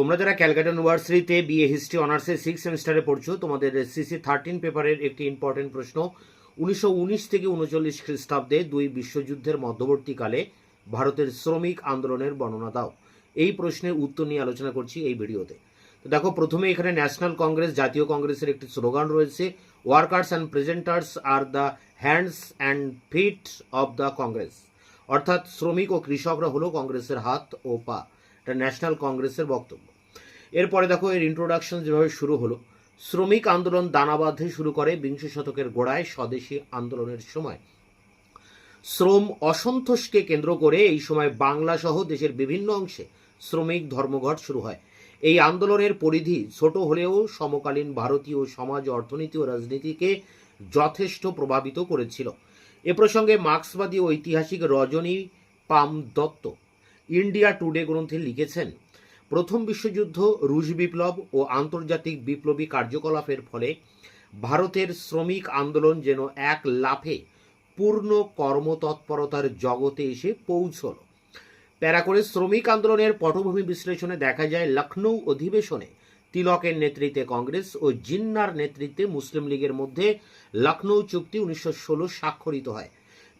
তোমরা যারা ক্যালকাটা ইউনিভার্সিটিতে বিএ হিস্ট্রি অনার্সের সিক্স সেমিস্টারে পড়ছো, তোমাদের সিসি থার্টিন পেপারের একটি ইম্পর্টেন্ট প্রশ্ন। উনিশশো উনিশ থেকে উনচল্লিশ খ্রিস্টাব্দে দুই বিশ্বযুদ্ধের মধ্যবর্তীকালে ভারতের শ্রমিক আন্দোলনের বর্ণনা দাও। এই প্রশ্নের উত্তর নিয়ে আলোচনা করছি এই ভিডিওতে। তো দেখো, প্রথমে এখানে ন্যাশনাল কংগ্রেস জাতীয় কংগ্রেসের একটি স্লোগান রয়েছে workers and presenters are the hands and feet of the Congress অর্থাৎ শ্রমিক ও কৃষকরা হলো কংগ্রেসের হাত ও পা। এটা ন্যাশনাল কংগ্রেসের বক্তব্য। এরপরে দেখো, এর ইন্ট্রোডাকশন যেভাবে শুরু হলো। শ্রমিক আন্দোলন দানা বাঁধতে শুরু করে বিংশ শতকের গোড়ায় স্বদেশী আন্দোলনের সময়। শ্রম অসন্তোষকে কেন্দ্র করে এই সময় বাংলা সহ দেশের বিভিন্ন অংশে শ্রমিক ধর্মঘট শুরু হয়। এই আন্দোলনের পরিধি ছোট হলেও সমকালীন ভারতীয় সমাজ, অর্থনীতি ও রাজনীতিকে যথেষ্ট প্রভাবিত করেছিল। এ প্রসঙ্গে মার্ক্সবাদী ঐতিহাসিক Rajani Palme Dutt India Today গ্রন্থে লিখেছেন প্রথম বিশ্বযুদ্ধ, রুশ বিপ্লব ও আন্তর্জাতিক বিপ্লবী কার্যকলাপের ফলে ভারতের শ্রমিক আন্দোলন যেন এক লাফে পূর্ণ কর্মতৎপরতার জগতে এসে পৌঁছল। প্যারা করে শ্রমিক আন্দোলনের পটভূমি বিশ্লেষণে দেখা যায় লখনৌ অধিবেশনে তিলকের নেতৃত্বে কংগ্রেস ও জিন্নার নেতৃত্বে মুসলিম লীগের মধ্যে লখনৌ চুক্তি উনিশশো ষোলো স্বাক্ষরিত হয়।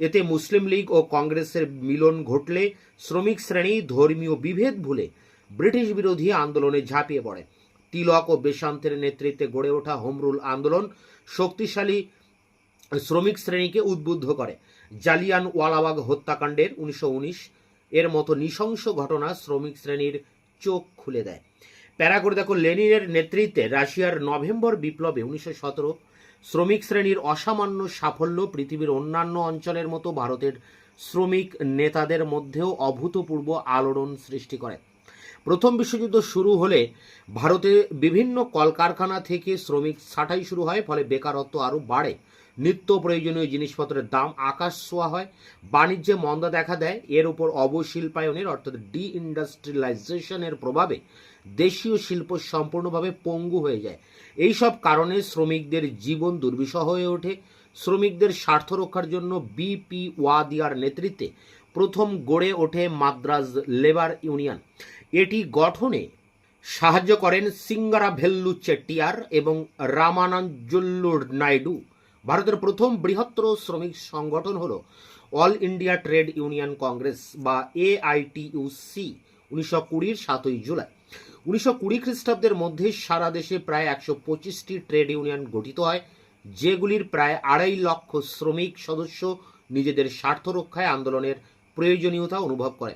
এতে মুসলিম লীগ ও কংগ্রেসের মিলন ঘটলে শ্রমিক শ্রেণি ধর্মীয় বিভেদ ভুলে ব্রিটিশ বিরোধী আন্দোলনে ঝাঁপিয়ে পড়ে। তিলক ও বেশান্তের নেতৃত্বে গড়ে ওঠা হোমরুল আন্দোলন শক্তিশালী শ্রমিক শ্রেণীকে উদ্বুদ্ধ করে। জালিয়ান ওয়ালাবাগ হত্যাকাণ্ডের উনিশশো উনিশ এর মতো নৃশংস ঘটনা শ্রমিক শ্রেণির চোখ খুলে দেয়। প্যারা করে দেখো, লেনিনের নেতৃত্বে রাশিয়ার নভেম্বর বিপ্লবে উনিশশো সতেরো শ্রমিক শ্রেণির অসামান্য সাফল্য পৃথিবীর অন্যান্য অঞ্চলের মতো ভারতের শ্রমিক নেতাদের মধ্যেও অভূতপূর্ব আলোড়ন সৃষ্টি করে। প্রথম বিশ্বযুদ্ধ শুরু হলে ভারতে বিভিন্ন কলকারখানা থেকে শ্রমিক ছাঁটাই শুরু হয়, ফলে বেকারত্ব আরও বাড়ে। নিত্য প্রয়োজনীয় জিনিসপত্রের দাম আকাশ ছোঁয়া হয়। বাণিজ্যে মন্দা দেখা দেয়। এর উপর অবশিল্পায়নের, অর্থাৎ ডি ইন্ডাস্ট্রিয়ালাইজেশনের প্রভাবে দেশীয় শিল্প সম্পূর্ণভাবে পঙ্গু হয়ে যায়। এই সব কারণে শ্রমিকদের জীবন দুর্বিষহ হয়ে ওঠে। শ্রমিকদের স্বার্থ রক্ষার জন্য বিপি ওয়াদিয়ার নেতৃত্বে প্রথম গড়ে ওঠে মাদ্রাজ লেবার ইউনিয়ন। এটি গঠনে সাহায্য করেন সিঙ্গারা ভেল্লু চেট্টিয়ার এবং রামানাঞ্জল্লু নাইডু। ভারতের প্রথম বৃহত্তর শ্রমিক সংগঠন হল All India Trade Union Congress বা এআইটিইউসি, উনিশশো কুড়ির সাতই জুলাই। উনিশশো কুড়ি খ্রিস্টাব্দের মধ্যে সারা দেশে প্রায় একশো পঁচিশটি ট্রেড ইউনিয়ন গঠিত হয়, যেগুলির প্রায় আড়াই লক্ষ শ্রমিক সদস্য নিজেদের স্বার্থ রক্ষায় আন্দোলনের প্রয়োজনীয়তা অনুভব করে।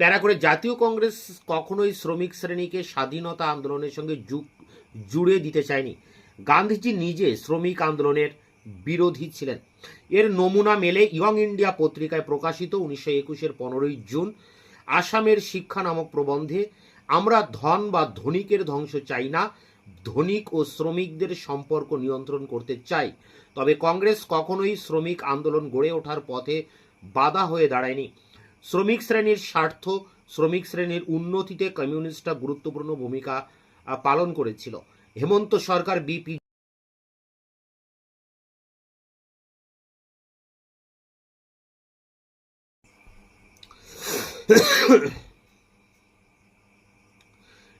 প্যারা করে জাতীয় কংগ্রেস কখনোই শ্রমিক শ্রেণীকে স্বাধীনতা আন্দোলনের সঙ্গে যুগ জুড়ে দিতে চায়নি। গান্ধীজি নিজে শ্রমিক আন্দোলনের বিরোধী ছিলেন। এর নমুনা মেলে ইয়ং ইন্ডিয়া পত্রিকায় প্রকাশিত উনিশশো একুশের পনেরোই জুন, আসামের শিক্ষা নামক প্রবন্ধে, আমরা ধন বা ধনিকের ধ্বংস চাই না, ধনিক ও শ্রমিকদের সম্পর্ক নিয়ন্ত্রণ করতে চাই। তবে কংগ্রেস কখনোই শ্রমিক আন্দোলন গড়ে ওঠার পথে বাধা হয়ে দাঁড়ায়নি। শ্রমিক শ্রেণির স্বার্থ, শ্রমিক শ্রেণির উন্নতিতে কমিউনিস্টরা গুরুত্বপূর্ণ ভূমিকা পালন করেছিল। Hemanta Sarkar B P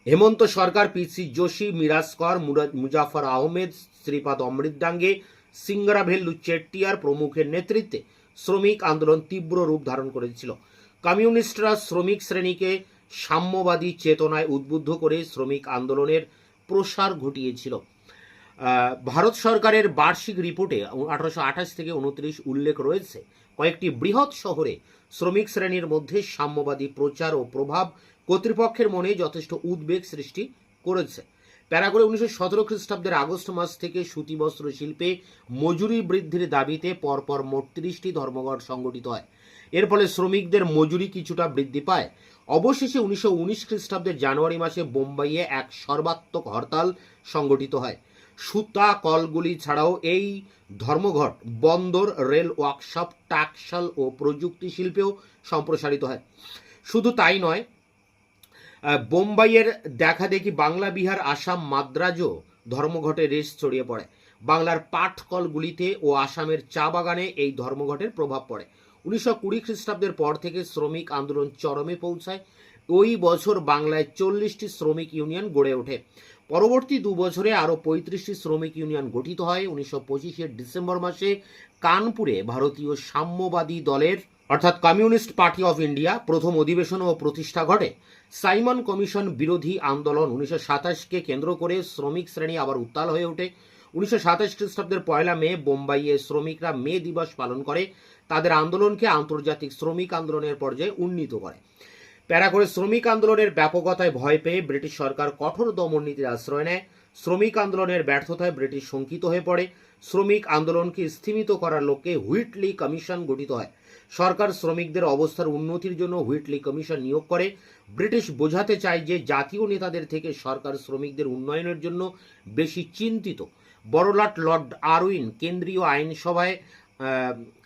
Hemanta Sarkar P C Joshi Mirajkar Mura- Muzaffar Ahmed Shripad Amrit Dange Singaravelu Chettiar প্রমুখের নেতৃত্বে শ্রমিক আন্দোলন তীব্র রূপ ধারণ করেছিল। কমিউনিস্টরা শ্রমিক শ্রেণীকে সাম্যবাদী চেতনায় উদ্বুদ্ধ করে শ্রমিক আন্দোলনের প্রসার ঘটিয়েছিল। ভারত সরকারের বার্ষিক রিপোর্টে আঠারোশো আঠাশ থেকে উনত্রিশ উল্লেখ রয়েছে, কয়েকটি বৃহৎ শহরে শ্রমিক শ্রেণির মধ্যে সাম্যবাদী প্রচার ও প্রভাব কর্তৃপক্ষের মনে যথেষ্ট উদ্বেগ সৃষ্টি করেছে। প্যারাগোরে উনিশশো সতেরো খ্রিস্টাব্দের আগস্ট মাস থেকে সুতি বস্ত্র শিল্পে মজুরি বৃদ্ধির দাবিতে পরপর মোট তিরিশটি ধর্মঘট সংগঠিত হয়। এর ফলে শ্রমিকদের মজুরি কিছুটা বৃদ্ধি পায়। অবশেষে উনিশশো উনিশ খ্রিস্টাব্দের জানুয়ারি মাসে বোম্বাইয়ে এক সর্বাত্মক হরতাল সংগঠিত হয়। সুতা, কলগুলি ছাড়াও এই ধর্মঘট বন্দর, রেল ওয়ার্কশপ টাকশাল ও প্রযুক্তি শিল্পেও সম্প্রসারিত হয়। শুধু তাই নয় বোম্বাইয়ের দেখা দেখি বাংলা, বিহার, আসাম, মাদ্রাজও ধর্মঘটে রেশ ছড়িয়ে পড়ে। বাংলার পাটকলগুলিতে ও আসামের চা বাগানে এই ধর্মঘটের প্রভাব পড়ে। উনিশশো কুড়ি খ্রিস্টাব্দের পর থেকে শ্রমিক আন্দোলন চরমে পৌঁছায়। ওই বছর বাংলায় চল্লিশটি শ্রমিক ইউনিয়ন গড়ে ওঠে। পরবর্তী দু বছরে আরও পঁয়ত্রিশটি শ্রমিক ইউনিয়ন গঠিত হয়। উনিশশো পঁচিশের ডিসেম্বর মাসে কানপুরে ভারতীয় সাম্যবাদী দলের অর্থাৎ কমিউনিস্ট পার্টি অফ ইন্ডিয়া প্রথম অধিবেশন ও প্রতিষ্ঠা ঘটে। সাইমন কমিশন বিরোধী আন্দোলন উনিশশো সাতাশকে কেন্দ্র করে শ্রমিক শ্রেণি আবার উত্তাল হয়ে ওঠে। উনিশশো সাতাশ খ্রিস্টাব্দের পয়লা মে বোম্বাইয়ে শ্রমিকরা মে দিবস পালন করে। তাদের আন্দোলনকে আন্তর্জাতিক শ্রমিক আন্দোলনের পর্যায়ে উন্নীত করে। প্যারা করে শ্রমিক আন্দোলনের ব্যাপকতায় ভয় পেয়ে ব্রিটিশ সরকার কঠোর দমন নীতির আশ্রয় নেয়। শ্রমিক আন্দোলনের ব্যর্থতায় ব্রিটিশ শঙ্কিত হয়ে পড়ে। শ্রমিক আন্দোলনকে স্থিমিত করার লক্ষ্যে হুইটলি কমিশন গঠিত হয়। সরকার শ্রমিকদের অবস্থার উন্নতির জন্য হুইটলি কমিশন নিয়োগ করে। ব্রিটিশ বোঝাতে চায় যে জাতীয় নেতাদের থেকে সরকার শ্রমিকদের উন্নয়নের জন্য বেশি চিন্তিত। বড়লাট লর্ড আরউইন কেন্দ্রীয় আইনসভায়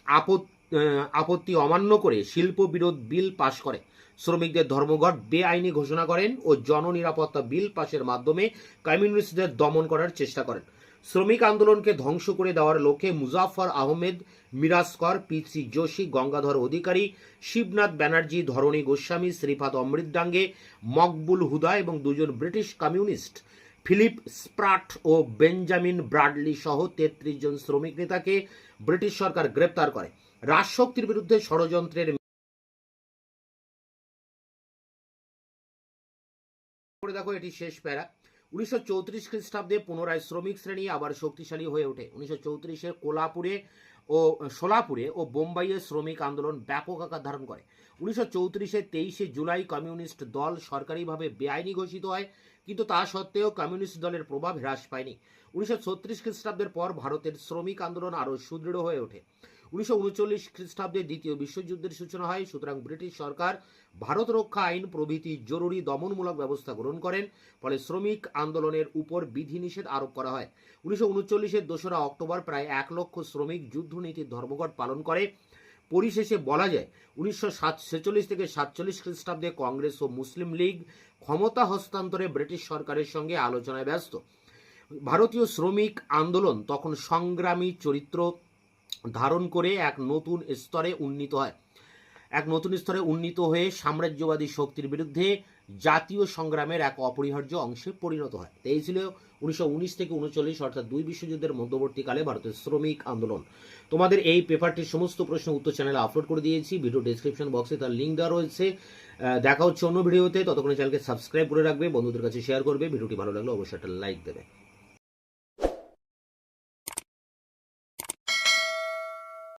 আপত- আপত্তি অমান্য করে শিল্প বিরোধ বিল পাশ করে। শ্রমিকদের ধর্মঘট বেআইনি ঘোষণা করেন ও জননিরাপত্তা বিল পাশের মাধ্যমে কমিউনিস্টদের দমন করার চেষ্টা করেন। শ্রমিক আন্দোলনকে ধ্বংস করে দেওয়ার লক্ষ্যে মুজাফর আহমেদ মিরাজকর পিসি যোশী, গঙ্গাধর অধিকারী, শিবনাথ ব্যানার্জি, ধরণী গোস্বামী, শ্রীপাদ অমৃত ডাঙ্গে, মকবুল হুদা এবং দুজন ব্রিটিশ কমিউনিস্ট, ফিলিপ স্প্রাট ও বেঞ্জামিন ব্রাডলি সহ তেত্রিশ জন শ্রমিক নেতাকে ব্রিটিশ সরকার গ্রেপ্তার করে। রাজশক্তির বিরুদ্ধে ষড়যন্ত্রের দেখো, এটি শেষ প্যারা। উনিশশো চৌত্রিশ খ্রিস্টাব্দে পুনরায় শ্রমিক শ্রেণি আবার শক্তিশালী হয়ে ওঠে। উনিশশো চৌত্রিশে কোলাপুরে ও, সোলাপুরে ও বোম্বাইয়ে শ্রমিক আন্দোলন ব্যাপক আকার ধারণ করে। উনিশশো চৌত্রিশে তেইশে জুলাই কমিউনিস্ট দল সরকারিভাবে বেআইনি ঘোষিত হয়, কিন্তু তা সত্ত্বেও কমিউনিস্ট দলের প্রভাব হ্রাস পায়নি। উনিশশো ছত্রিশ খ্রিস্টাব্দের পর ভারতের শ্রমিক আন্দোলন আরও সুদৃঢ় হয়ে ওঠে। উনিশশো উনচল্লিশ খ্রিস্টাব্দে দ্বিতীয় বিশ্বযুদ্ধের সূচনা হয়। সুতরাং ব্রিটিশ সরকার ভারত রক্ষা আইন প্রভৃতি জরুরি দমনমূলক ব্যবস্থা গ্রহণ করেন, ফলে শ্রমিক আন্দোলনের উপর বিধিনিষেধ আরোপ করা হয়। উনিশশো উনচল্লিশের দোসরা অক্টোবর প্রায় এক লক্ষ শ্রমিক যুদ্ধনীতির ধর্মঘট পালন করে। পরিশেষে বলা যায়, উনিশশো ছেচল্লিশ থেকে সাতচল্লিশ খ্রিস্টাব্দে কংগ্রেস ও মুসলিম লীগ ক্ষমতা হস্তান্তরে ব্রিটিশ সরকারের সঙ্গে আলোচনায় ব্যস্ত। ভারতীয় শ্রমিক আন্দোলন তখন সংগ্রামী চরিত্র ধারণ করে এক নতুন স্তরে উন্নীত হয়। এক নতুন স্তরে উন্নীত হয়ে সাম্রাজ্যবাদী শক্তির বিরুদ্ধে জাতীয় সংগ্রামের এক অপরিহার্য অংশে পরিণত হয়। এই ছিল উনিশশো উনিশ থেকে উনচল্লিশ, অর্থাৎ দুই বিশ্বযুদ্ধের মধ্যবর্তীকালে ভারতের শ্রমিক আন্দোলন। তোমাদের এই পেপারটির সমস্ত প্রশ্ন উত্তর চ্যানেলে আপলোড করে দিয়েছি। ভিডিও ডিসক্রিপশন বক্সে তার লিঙ্ক দেওয়া রয়েছে। দেখা হচ্ছে অন্য ভিডিওতে ততক্ষণে চ্যানেলকে সাবস্ক্রাইব করে রাখবে, বন্ধুদের কাছে শেয়ার করবে। ভিডিওটি ভালো লাগলে অবশ্যই একটা লাইক দেবে।